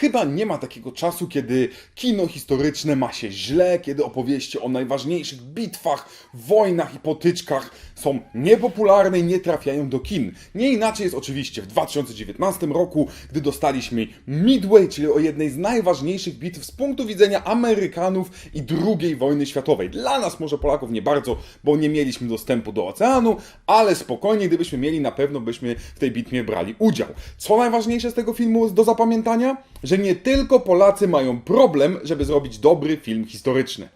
Chyba nie ma takiego czasu, kiedy kino historyczne ma się źle, kiedy opowieści o najważniejszych bitwach, wojnach i potyczkach są niepopularne i nie trafiają do kin. Nie inaczej jest oczywiście w 2019 roku, gdy dostaliśmy Midway, czyli o jednej z najważniejszych bitw z punktu widzenia Amerykanów i II wojny światowej. Dla nas może Polaków nie bardzo, bo nie mieliśmy dostępu do oceanu, ale spokojnie, gdybyśmy mieli, na pewno byśmy w tej bitwie brali udział. Co najważniejsze z tego filmu do zapamiętania? Że nie tylko Polacy mają problem, żeby zrobić dobry film historyczny.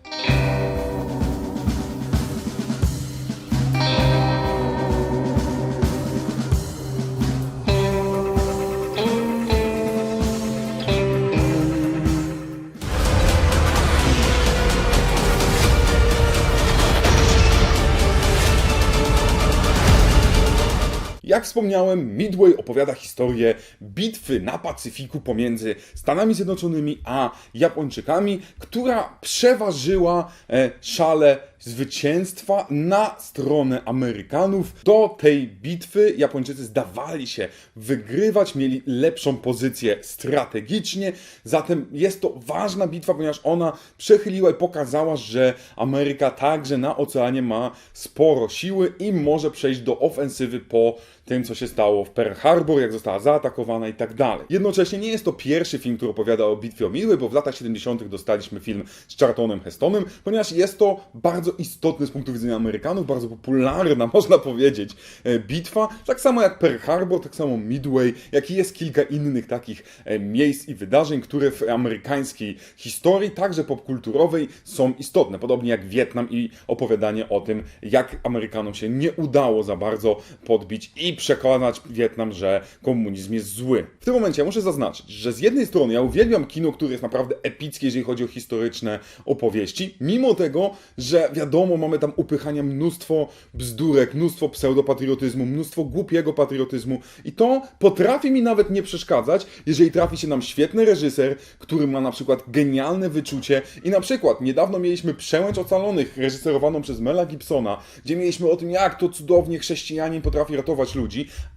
Jak wspomniałem, Midway opowiada historię bitwy na Pacyfiku pomiędzy Stanami Zjednoczonymi a Japończykami, która przeważyła e, szale zwycięstwa na stronę Amerykanów. Do tej bitwy Japończycy zdawali się wygrywać, mieli lepszą pozycję strategicznie, zatem jest to ważna bitwa, ponieważ ona przechyliła i pokazała, że Ameryka także na oceanie ma sporo siły i może przejść do ofensywy po tym, co się stało w Pearl Harbor, jak została zaatakowana i tak dalej. Jednocześnie nie jest to pierwszy film, który opowiada o bitwie o Midway, bo w latach 70. dostaliśmy film z Charltonem Hestonem, ponieważ jest to bardzo istotny z punktu widzenia Amerykanów, bardzo popularna, można powiedzieć, e, bitwa. Tak samo jak Pearl Harbor, tak samo Midway, jak i jest kilka innych takich e, miejsc i wydarzeń, które w amerykańskiej historii, także popkulturowej, są istotne. Podobnie jak Wietnam i opowiadanie o tym, jak Amerykanom się nie udało za bardzo podbić i przekonać Wietnam, że komunizm jest zły. W tym momencie muszę zaznaczyć, że z jednej strony ja uwielbiam kino, które jest naprawdę epickie, jeżeli chodzi o historyczne opowieści, mimo tego, że wiadomo, mamy tam upychania mnóstwo bzdurek, mnóstwo pseudopatriotyzmu, mnóstwo głupiego patriotyzmu. I to potrafi mi nawet nie przeszkadzać, jeżeli trafi się nam świetny reżyser, który ma na przykład genialne wyczucie. I na przykład niedawno mieliśmy Przełęcz Ocalonych reżyserowaną przez Mela Gibsona, gdzie mieliśmy o tym, jak to cudownie chrześcijanin potrafi ratować ludzi,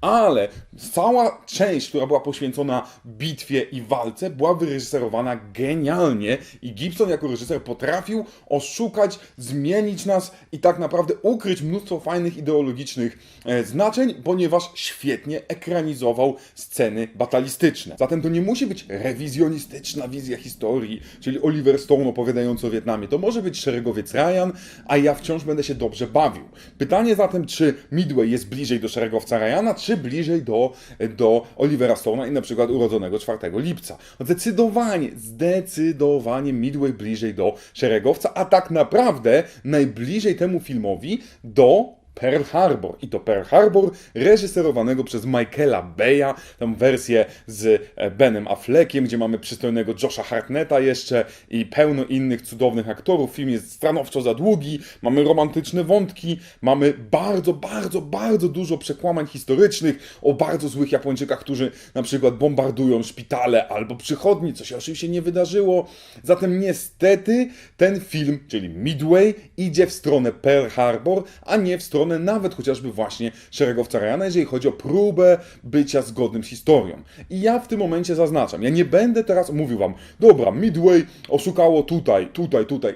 ale cała część, która była poświęcona bitwie i walce, była wyreżyserowana genialnie i Gibson jako reżyser potrafił oszukać, zmienić nas i tak naprawdę ukryć mnóstwo fajnych ideologicznych e, znaczeń, ponieważ świetnie ekranizował sceny batalistyczne. Zatem to nie musi być rewizjonistyczna wizja historii, czyli Oliver Stone opowiadający o Wietnamie. To może być szeregowiec Ryan, a ja wciąż będę się dobrze bawił. Pytanie zatem, czy Midway jest bliżej do szeregowca Ryana, czy bliżej do, do Olivera Stone'a i na przykład urodzonego 4 lipca. Zdecydowanie, zdecydowanie Midway bliżej do szeregowca, a tak naprawdę najbliżej temu filmowi do Pearl Harbor. I to Pearl Harbor reżyserowanego przez Michaela Beya, tam wersję z e, Benem Affleckiem, gdzie mamy przystojnego Josha Hartnetta jeszcze i pełno innych cudownych aktorów. Film jest stanowczo za długi, mamy romantyczne wątki, mamy bardzo, bardzo, bardzo dużo przekłamań historycznych o bardzo złych Japończykach, którzy na przykład bombardują szpitale albo przychodni, co się oczywiście nie wydarzyło. Zatem niestety ten film, czyli Midway, idzie w stronę Pearl Harbor, a nie w stronę nawet chociażby właśnie szeregowca Ryana, jeżeli chodzi o próbę bycia zgodnym z historią. I ja w tym momencie zaznaczam, ja nie będę teraz mówił wam, dobra, Midway oszukało tutaj, tutaj, tutaj.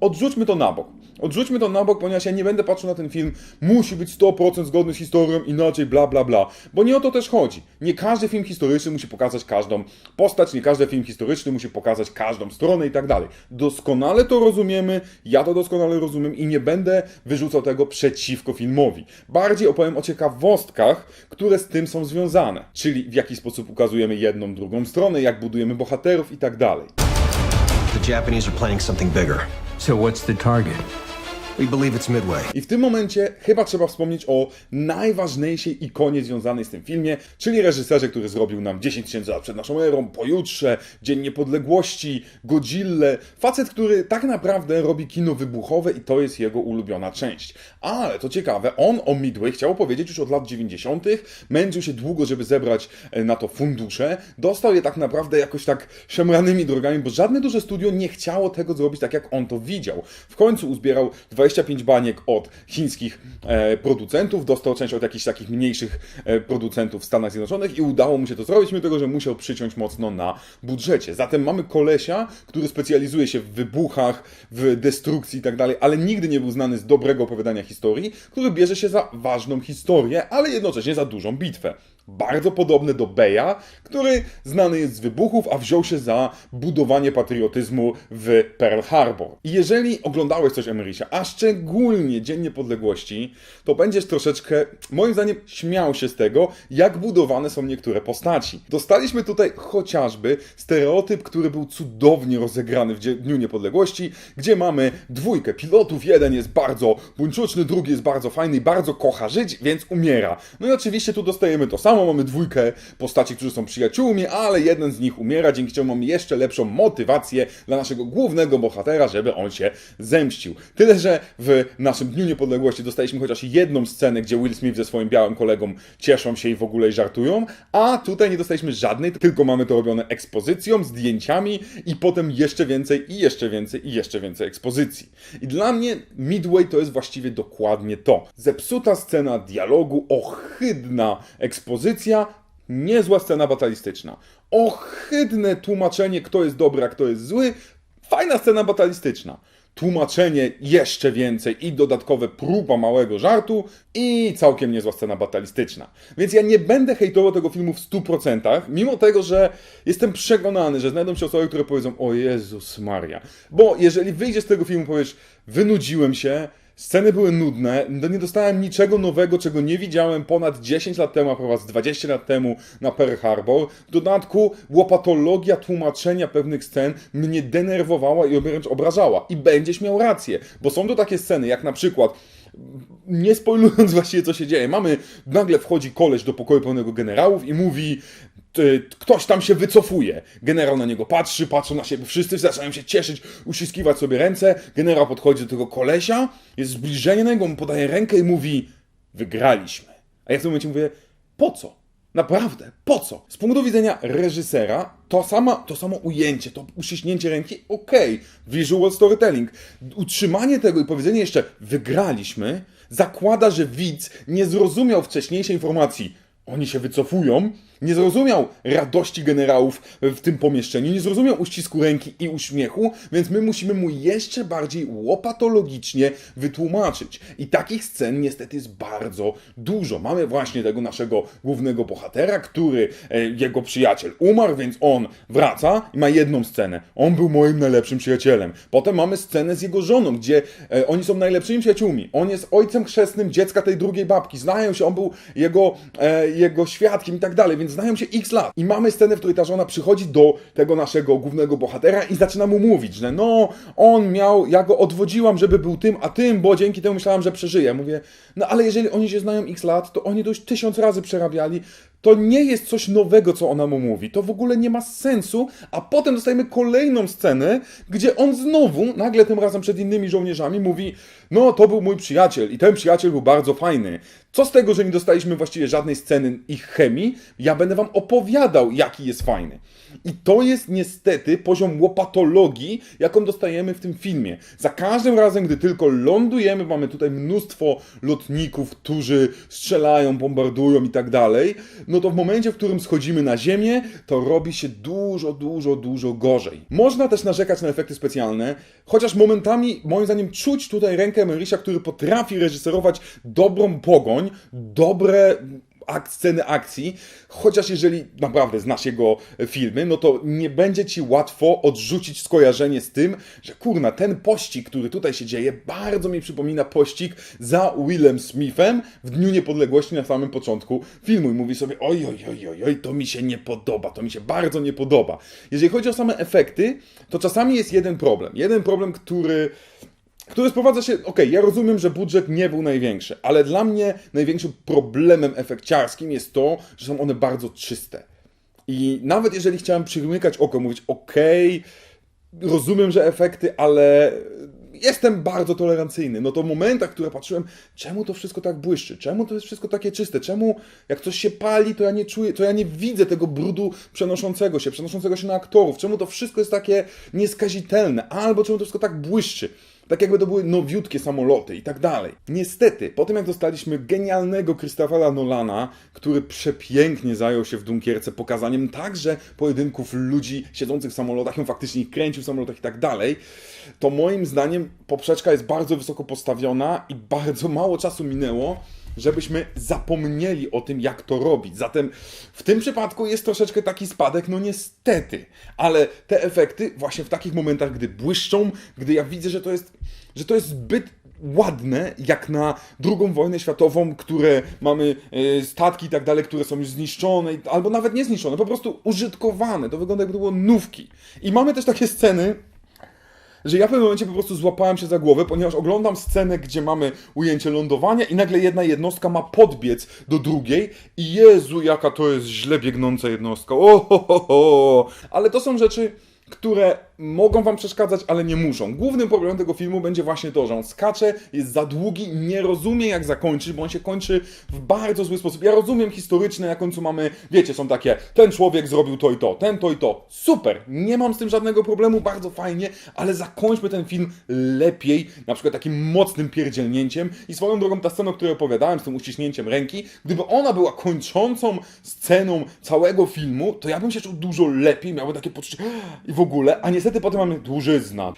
Odrzućmy to na bok. Odrzućmy to na bok, ponieważ ja nie będę patrzył na ten film, musi być 100% zgodny z historią, inaczej bla bla bla. Bo nie o to też chodzi. Nie każdy film historyczny musi pokazać każdą postać, nie każdy film historyczny musi pokazać każdą stronę i tak dalej. Doskonale to rozumiemy, ja to doskonale rozumiem i nie będę wyrzucał tego przeciwko filmowi. Bardziej opowiem o ciekawostkach, które z tym są związane. Czyli w jaki sposób ukazujemy jedną, drugą stronę, jak budujemy bohaterów i tak dalej. The Japanese are planning something bigger. So what's the target? I w tym momencie chyba trzeba wspomnieć o najważniejszej ikonie związanej z tym filmie, czyli reżyserze, który zrobił nam 10 tysięcy lat przed naszą erą, Pojutrze, Dzień Niepodległości, Godzilla. Facet, który tak naprawdę robi kino wybuchowe i to jest jego ulubiona część. Ale to ciekawe, on o Midway chciał powiedzieć już od lat 90., męczył się długo, żeby zebrać e, na to fundusze, dostał je tak naprawdę jakoś tak szemranymi drogami, bo żadne duże studio nie chciało tego zrobić tak, jak on to widział. W końcu uzbierał 20 25 baniek od chińskich e, producentów, dostał część od jakichś takich mniejszych e, producentów w Stanach Zjednoczonych i udało mu się to zrobić, mimo tego, że musiał przyciąć mocno na budżecie. Zatem mamy kolesia, który specjalizuje się w wybuchach, w destrukcji i tak dalej, ale nigdy nie był znany z dobrego opowiadania historii, który bierze się za ważną historię, ale jednocześnie za dużą bitwę. Bardzo podobny do Beja, który znany jest z wybuchów, a wziął się za budowanie patriotyzmu w Pearl Harbor. I jeżeli oglądałeś coś Emerysia, a szczególnie Dzień Niepodległości, to będziesz troszeczkę, moim zdaniem, śmiał się z tego, jak budowane są niektóre postaci. Dostaliśmy tutaj chociażby stereotyp, który był cudownie rozegrany w Dniu Niepodległości, gdzie mamy dwójkę pilotów, jeden jest bardzo buńczuczny, drugi jest bardzo fajny i bardzo kocha żyć, więc umiera. No i oczywiście tu dostajemy to samo, mamy dwójkę postaci, którzy są przyjaciółmi, ale jeden z nich umiera, dzięki czemu mamy jeszcze lepszą motywację dla naszego głównego bohatera, żeby on się zemścił. Tyle, że w naszym Dniu Niepodległości dostaliśmy chociaż jedną scenę, gdzie Will Smith ze swoim białym kolegą cieszą się i w ogóle żartują, a tutaj nie dostaliśmy żadnej, tylko mamy to robione ekspozycją, zdjęciami i potem jeszcze więcej i jeszcze więcej i jeszcze więcej ekspozycji. I dla mnie Midway to jest właściwie dokładnie to. Zepsuta scena dialogu, ohydna ekspozycja, niezła scena batalistyczna. Ohydne tłumaczenie, kto jest dobry, a kto jest zły. Fajna scena batalistyczna. Tłumaczenie jeszcze więcej i dodatkowe próba małego żartu i całkiem niezła scena batalistyczna. Więc ja nie będę hejtował tego filmu w 100%, mimo tego, że jestem przekonany, że znajdą się osoby, które powiedzą o Jezus Maria. Bo jeżeli wyjdziesz z tego filmu powiesz, wynudziłem się, Sceny były nudne, no nie dostałem niczego nowego, czego nie widziałem ponad 10 lat temu, a z 20 lat temu na Pearl Harbor. W dodatku łopatologia tłumaczenia pewnych scen mnie denerwowała i wręcz obrażała. I będziesz miał rację, bo są to takie sceny, jak na przykład nie spoilując właściwie co się dzieje, mamy, nagle wchodzi koleś do pokoju pełnego generałów i mówi "Ty, ktoś tam się wycofuje. Generał na niego patrzy, patrzą na siebie wszyscy, zaczynają się cieszyć, uściskiwać sobie ręce. Generał podchodzi do tego kolesia, jest zbliżenie na niego, mu podaje rękę i mówi wygraliśmy. A ja w tym momencie mówię, po co? Naprawdę, po co? Z punktu widzenia reżysera, to, sama, to samo ujęcie, to uściśnięcie ręki, okej, visual storytelling. Utrzymanie tego i powiedzenie jeszcze wygraliśmy, zakłada, że widz nie zrozumiał wcześniejszej informacji. Oni się wycofują, nie zrozumiał radości generałów w tym pomieszczeniu, nie zrozumiał uścisku ręki i uśmiechu, więc my musimy mu jeszcze bardziej łopatologicznie wytłumaczyć. I takich scen niestety jest bardzo dużo. Mamy właśnie tego naszego głównego bohatera, który, e, jego przyjaciel umarł, więc on wraca i ma jedną scenę. On był moim najlepszym przyjacielem. Potem mamy scenę z jego żoną, gdzie e, oni są najlepszymi przyjaciółmi. On jest ojcem chrzestnym dziecka tej drugiej babki. Znają się, on był jego, e, jego świadkiem i tak dalej, więc znają się x lat. I mamy scenę, w której ta żona przychodzi do tego naszego głównego bohatera i zaczyna mu mówić, że no, on miał, ja go odwodziłam, żeby był tym, a tym, bo dzięki temu myślałam, że przeżyje. Mówię, no ale jeżeli oni się znają x lat, to oni to już tysiąc razy przerabiali. To nie jest coś nowego, co ona mu mówi. To w ogóle nie ma sensu, a potem dostajemy kolejną scenę, gdzie on znowu, nagle tym razem przed innymi żołnierzami, mówi: No, to był mój przyjaciel i ten przyjaciel był bardzo fajny. Co z tego, że nie dostaliśmy właściwie żadnej sceny ich chemii? Ja będę wam opowiadał, jaki jest fajny. I to jest niestety poziom łopatologii, jaką dostajemy w tym filmie. Za każdym razem, gdy tylko lądujemy, mamy tutaj mnóstwo lotników, którzy strzelają, bombardują i tak dalej, no to w momencie, w którym schodzimy na ziemię, to robi się dużo, dużo, dużo gorzej. Można też narzekać na efekty specjalne, chociaż momentami, moim zdaniem, czuć tutaj rękę Emerysia, który potrafi reżyserować dobrą pogoń, dobre ak- sceny akcji, chociaż jeżeli naprawdę znasz jego filmy, no to nie będzie ci łatwo odrzucić skojarzenie z tym, że kurna, ten pościg, który tutaj się dzieje, bardzo mi przypomina pościg za Willem Smithem w Dniu Niepodległości na samym początku filmu i mówi sobie, oj, oj, oj, oj, oj, to mi się nie podoba, to mi się bardzo nie podoba. Jeżeli chodzi o same efekty, to czasami jest jeden problem. Jeden problem, który który sprowadza się, okej, ja rozumiem, że budżet nie był największy, ale dla mnie największym problemem efekciarskim jest to, że są one bardzo czyste. I nawet jeżeli chciałem przymykać oko, mówić, okej, rozumiem, że efekty, ale jestem bardzo tolerancyjny. No to w momentach, które patrzyłem, czemu to wszystko tak błyszczy, czemu to jest wszystko takie czyste, czemu jak coś się pali, to ja nie czuję, to ja nie widzę tego brudu przenoszącego się, przenoszącego się na aktorów, czemu to wszystko jest takie nieskazitelne, albo czemu to wszystko tak błyszczy. Tak jakby to były nowiutkie samoloty i tak dalej. Niestety, po tym jak dostaliśmy genialnego Christophera Nolana, który przepięknie zajął się w Dunkierce pokazaniem także pojedynków ludzi siedzących w samolotach, on faktycznie ich kręcił w samolotach i tak dalej, to moim zdaniem poprzeczka jest bardzo wysoko postawiona i bardzo mało czasu minęło, żebyśmy zapomnieli o tym, jak to robić. Zatem w tym przypadku jest troszeczkę taki spadek, no niestety, ale te efekty właśnie w takich momentach, gdy błyszczą, gdy ja widzę, że to jest, że to jest zbyt ładne, jak na drugą wojnę światową, które mamy e, statki i tak dalej, które są już zniszczone, albo nawet nie zniszczone, po prostu użytkowane. To wygląda jakby to było nówki. I mamy też takie sceny, że ja w pewnym momencie po prostu złapałem się za głowę, ponieważ oglądam scenę, gdzie mamy ujęcie lądowania i nagle jedna jednostka ma podbiec do drugiej i Jezu, jaka to jest źle biegnąca jednostka. O, ho, ho, ho. Ale to są rzeczy, które mogą wam przeszkadzać, ale nie muszą. Głównym problemem tego filmu będzie właśnie to, że on skacze, jest za długi, nie rozumie jak zakończyć, bo on się kończy w bardzo zły sposób. Ja rozumiem historyczne, na końcu mamy, wiecie, są takie, ten człowiek zrobił to i to, ten to i to. Super, nie mam z tym żadnego problemu, bardzo fajnie, ale zakończmy ten film lepiej, na przykład takim mocnym pierdzielnięciem i swoją drogą ta scena, o której opowiadałem, z tym uściśnięciem ręki, gdyby ona była kończącą sceną całego filmu, to ja bym się czuł dużo lepiej, miałbym takie poczucie i w ogóle, a niestety potem mamy dłużyzna.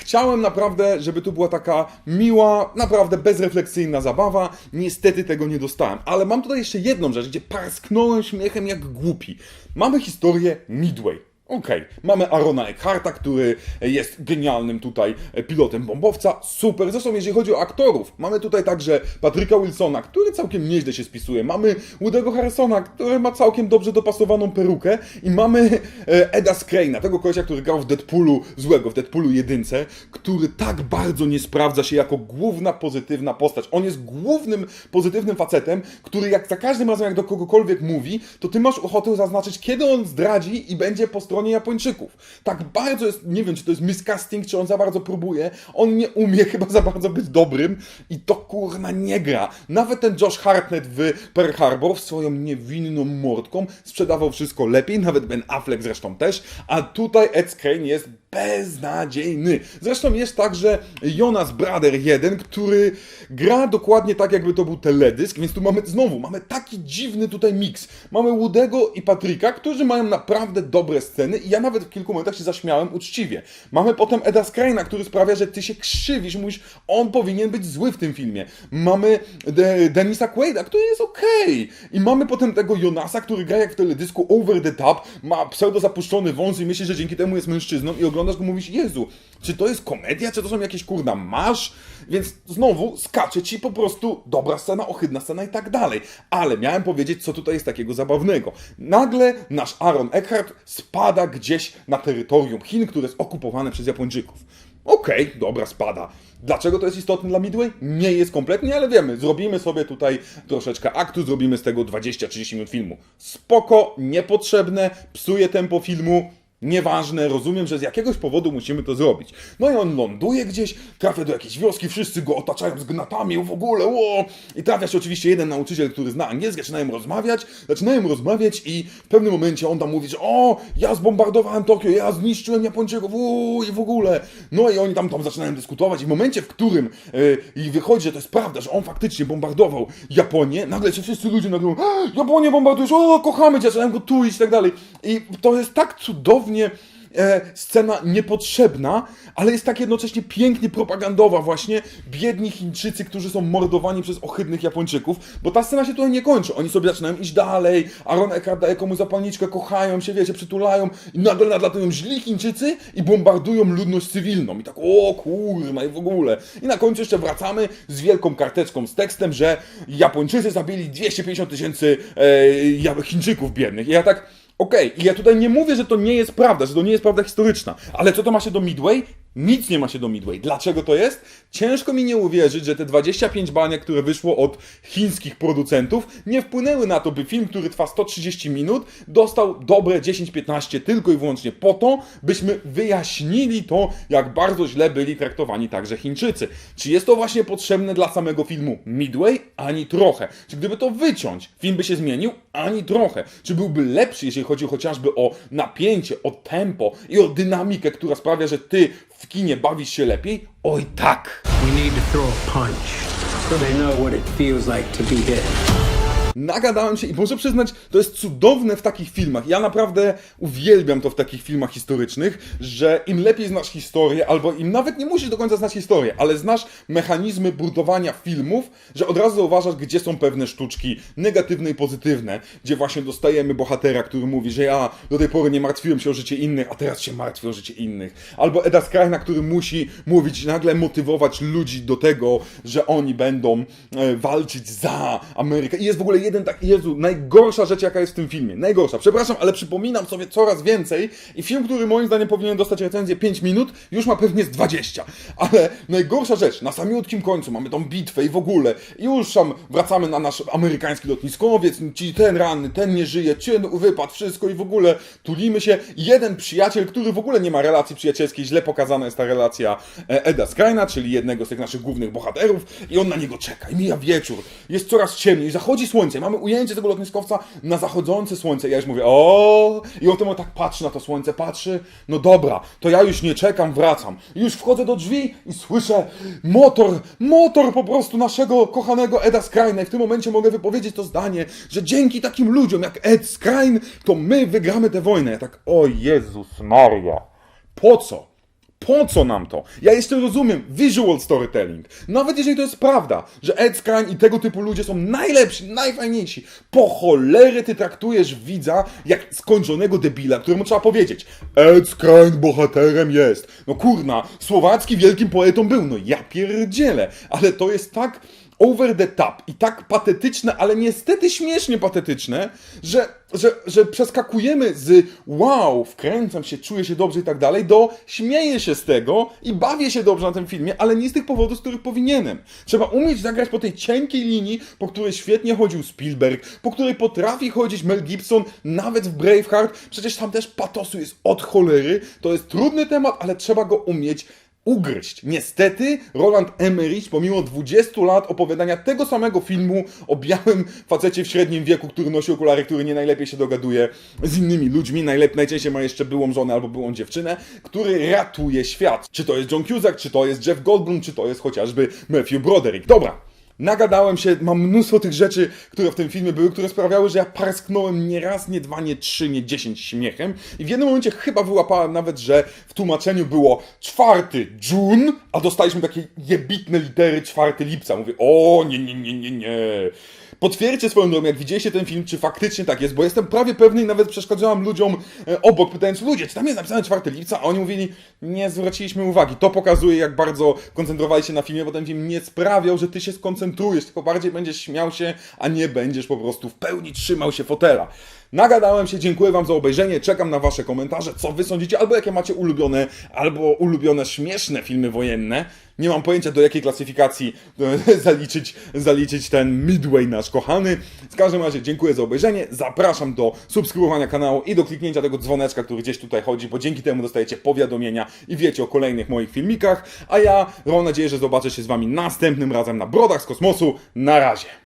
Chciałem naprawdę, żeby tu była taka miła, naprawdę bezrefleksyjna zabawa. Niestety tego nie dostałem. Ale mam tutaj jeszcze jedną rzecz, gdzie parsknąłem śmiechem jak głupi. Mamy historię Midway. Okej, mamy Arona Eckharta, który jest genialnym tutaj pilotem bombowca. Super. Zresztą jeżeli chodzi o aktorów, mamy tutaj także Patryka Wilsona, który całkiem nieźle się spisuje. Mamy Woody'ego Harrisona, który ma całkiem dobrze dopasowaną perukę. I mamy e, Eda Skreina, tego kolesia, który grał w Deadpoolu złego, w Deadpoolu jedynce, który tak bardzo nie sprawdza się jako główna pozytywna postać. On jest głównym pozytywnym facetem, który jak za każdym razem jak do kogokolwiek mówi, to ty masz ochotę zaznaczyć, kiedy on zdradzi i będzie po stronie Japończyków. Tak bardzo jest, nie wiem, czy to jest miscasting, czy on za bardzo próbuje. On nie umie chyba za bardzo być dobrym i to kurna nie gra. Nawet ten Josh Hartnett w Pearl Harbor swoją niewinną mordką sprzedawał wszystko lepiej, nawet Ben Affleck zresztą też, a tutaj Ed Skrein jest beznadziejny. Zresztą jest także Jonas Brother 1, który gra dokładnie tak, jakby to był teledysk, więc tu mamy znowu, mamy taki dziwny tutaj miks. Mamy Woody'ego i Patryka, którzy mają naprawdę dobre sceny i ja nawet w kilku momentach się zaśmiałem uczciwie. Mamy potem Eda Skreina, który sprawia, że ty się krzywisz, mówisz, on powinien być zły w tym filmie. Mamy De Denisa Quaida, który jest okej. I mamy potem tego Jonasa, który gra jak w teledysku over the top, ma pseudo zapuszczony wąs i myśli, że dzięki temu jest mężczyzną i oglądasz go mówisz, Jezu, czy to jest komedia, czy to są jakieś kurna masz? Więc znowu skacze ci po prostu dobra scena, ohydna scena i tak dalej. Ale miałem powiedzieć, co tutaj jest takiego zabawnego. Nagle nasz Aaron Eckhart spada gdzieś na terytorium Chin, które jest okupowane przez Japończyków. Okej, dobra, spada. Dlaczego to jest istotne dla Midway? Nie jest kompletnie, ale wiemy, zrobimy sobie tutaj troszeczkę aktu, zrobimy z tego 20-30 minut filmu. Spoko, niepotrzebne, psuje tempo filmu, Nieważne, rozumiem, że z jakiegoś powodu musimy to zrobić. No i on ląduje gdzieś, trafia do jakiejś wioski, wszyscy go otaczają z gnatami, w ogóle, ło! I trafia się oczywiście jeden nauczyciel, który zna angielski, zaczynają rozmawiać, zaczynają rozmawiać i w pewnym momencie on tam mówi, że o, ja zbombardowałem Tokio, ja zniszczyłem Japończyków, uuu, i w ogóle. No i oni tam, tam zaczynają dyskutować i w momencie, w którym yy, wychodzi, że to jest prawda, że on faktycznie bombardował Japonię, nagle się wszyscy ludzie nagle "A, Japonię bombardujesz, o, kochamy cię, zaczynają go tulić i tak dalej. I to jest tak cudownie e, scena niepotrzebna, ale jest tak jednocześnie pięknie propagandowa właśnie. Biedni Chińczycy, którzy są mordowani przez ohydnych Japończyków, bo ta scena się tutaj nie kończy. Oni sobie zaczynają iść dalej, Aaron Eckhart daje komuś zapalniczkę, kochają się, wiecie, przytulają i nagle nadlatują źli Chińczycy i bombardują ludność cywilną. I tak, o kurma, i w ogóle. I na końcu jeszcze wracamy z wielką karteczką z tekstem, że Japończycy zabili 250 tysięcy e, Chińczyków biednych. I ja tak... Okej, i ja tutaj nie mówię, że to nie jest prawda, że to nie jest prawda historyczna, ale co to ma się do Midway? Nic nie ma się do Midway. Dlaczego to jest? Ciężko mi nie uwierzyć, że te 25 baniek, które wyszło od chińskich producentów, nie wpłynęły na to, by film, który trwa 130 minut, dostał dobre 10-15 tylko i wyłącznie po to, byśmy wyjaśnili to, jak bardzo źle byli traktowani także Chińczycy. Czy jest to właśnie potrzebne dla samego filmu Midway? Ani trochę. Czy gdyby to wyciąć, film by się zmienił? Ani trochę. Czy byłby lepszy, jeżeli chodzi chociażby o napięcie, o tempo i o dynamikę, która sprawia, że ty w kinie bawisz się lepiej? Oj tak! We need to throw a punch so they know what it feels like to be hit. Nagadałem się i muszę przyznać, to jest cudowne w takich filmach. Ja naprawdę uwielbiam to w takich filmach historycznych, że im lepiej znasz historię, albo im nawet nie musisz do końca znać historię, ale znasz mechanizmy budowania filmów, że od razu zauważasz, gdzie są pewne sztuczki negatywne i pozytywne, gdzie właśnie dostajemy bohatera, który mówi, że ja do tej pory nie martwiłem się o życie innych, a teraz się martwię o życie innych. Albo Eda Skrajna, który musi mówić, nagle motywować ludzi do tego, że oni będą e, walczyć za Amerykę. I jest w ogóle jeden taki, Jezu, najgorsza rzecz, jaka jest w tym filmie. Najgorsza. Przepraszam, ale przypominam sobie coraz więcej i film, który moim zdaniem powinien dostać recenzję 5 minut, już ma pewnie z 20. Ale najgorsza rzecz, na samiutkim końcu mamy tą bitwę i w ogóle, i już tam wracamy na nasz amerykański lotniskowiec, ci ten ranny, ten nie żyje, ten wypadł, wszystko i w ogóle tulimy się. Jeden przyjaciel, który w ogóle nie ma relacji przyjacielskiej, źle pokazana jest ta relacja e, Eda Skrajna, czyli jednego z tych naszych głównych bohaterów i on na niego czeka i mija wieczór, jest coraz ciemniej, zachodzi słońce, mamy ujęcie tego lotniskowca na zachodzące słońce. Ja już mówię, o i on tak patrzy na to słońce, patrzy, no dobra, to ja już nie czekam, wracam. Już wchodzę do drzwi i słyszę motor, motor po prostu naszego kochanego Eda Skrajna i w tym momencie mogę wypowiedzieć to zdanie, że dzięki takim ludziom jak Ed Skrajn, to my wygramy tę wojnę. Ja tak, o Jezus Maria, po co? Po co nam to? Ja jeszcze rozumiem visual storytelling. Nawet jeżeli to jest prawda, że Ed Skrein i tego typu ludzie są najlepsi, najfajniejsi, po cholery ty traktujesz widza jak skończonego debila, któremu trzeba powiedzieć Ed Skrein bohaterem jest. No kurna, Słowacki wielkim poetą był. No ja pierdzielę. Ale to jest tak over the top i tak patetyczne, ale niestety śmiesznie patetyczne, że, że, że przeskakujemy z wow, wkręcam się, czuję się dobrze i tak dalej, do śmieję się z tego i bawię się dobrze na tym filmie, ale nie z tych powodów, z których powinienem. Trzeba umieć zagrać po tej cienkiej linii, po której świetnie chodził Spielberg, po której potrafi chodzić Mel Gibson, nawet w Braveheart, przecież tam też patosu jest od cholery, to jest trudny temat, ale trzeba go umieć ugryźć. Niestety Roland Emmerich pomimo 20 lat opowiadania tego samego filmu o białym facecie w średnim wieku, który nosi okulary, który nie najlepiej się dogaduje z innymi ludźmi, najlepiej, najczęściej ma jeszcze byłą żonę albo byłą dziewczynę, który ratuje świat. Czy to jest John Cusack, czy to jest Jeff Goldblum, czy to jest chociażby Matthew Broderick. Dobra. Nagadałem się, mam mnóstwo tych rzeczy, które w tym filmie były, które sprawiały, że ja parsknąłem nie raz, nie dwa, nie trzy, nie dziesięć śmiechem. I w jednym momencie chyba wyłapałem nawet, że w tłumaczeniu było czwarty June, a dostaliśmy takie jebitne litery czwarty lipca. Mówię, o nie, nie, nie, nie, nie. Potwierdźcie swoją drogą, jak widzieliście ten film, czy faktycznie tak jest, bo jestem prawie pewny i nawet przeszkadzałam ludziom e, obok, pytając, ludzie, czy tam jest napisane 4 lipca? A oni mówili, nie zwróciliśmy uwagi. To pokazuje, jak bardzo koncentrowali się na filmie, bo ten film nie sprawiał, że ty się skoncentrujesz, tylko bardziej będziesz śmiał się, a nie będziesz po prostu w pełni trzymał się fotela. Nagadałem się, dziękuję Wam za obejrzenie, czekam na Wasze komentarze, co Wy sądzicie, albo jakie macie ulubione, albo ulubione śmieszne filmy wojenne. Nie mam pojęcia, do jakiej klasyfikacji zaliczyć, zaliczyć ten Midway nasz kochany. W każdym razie dziękuję za obejrzenie, zapraszam do subskrybowania kanału i do kliknięcia tego dzwoneczka, który gdzieś tutaj chodzi, bo dzięki temu dostajecie powiadomienia i wiecie o kolejnych moich filmikach. A ja mam nadzieję, że zobaczę się z Wami następnym razem na Brodach z Kosmosu. Na razie!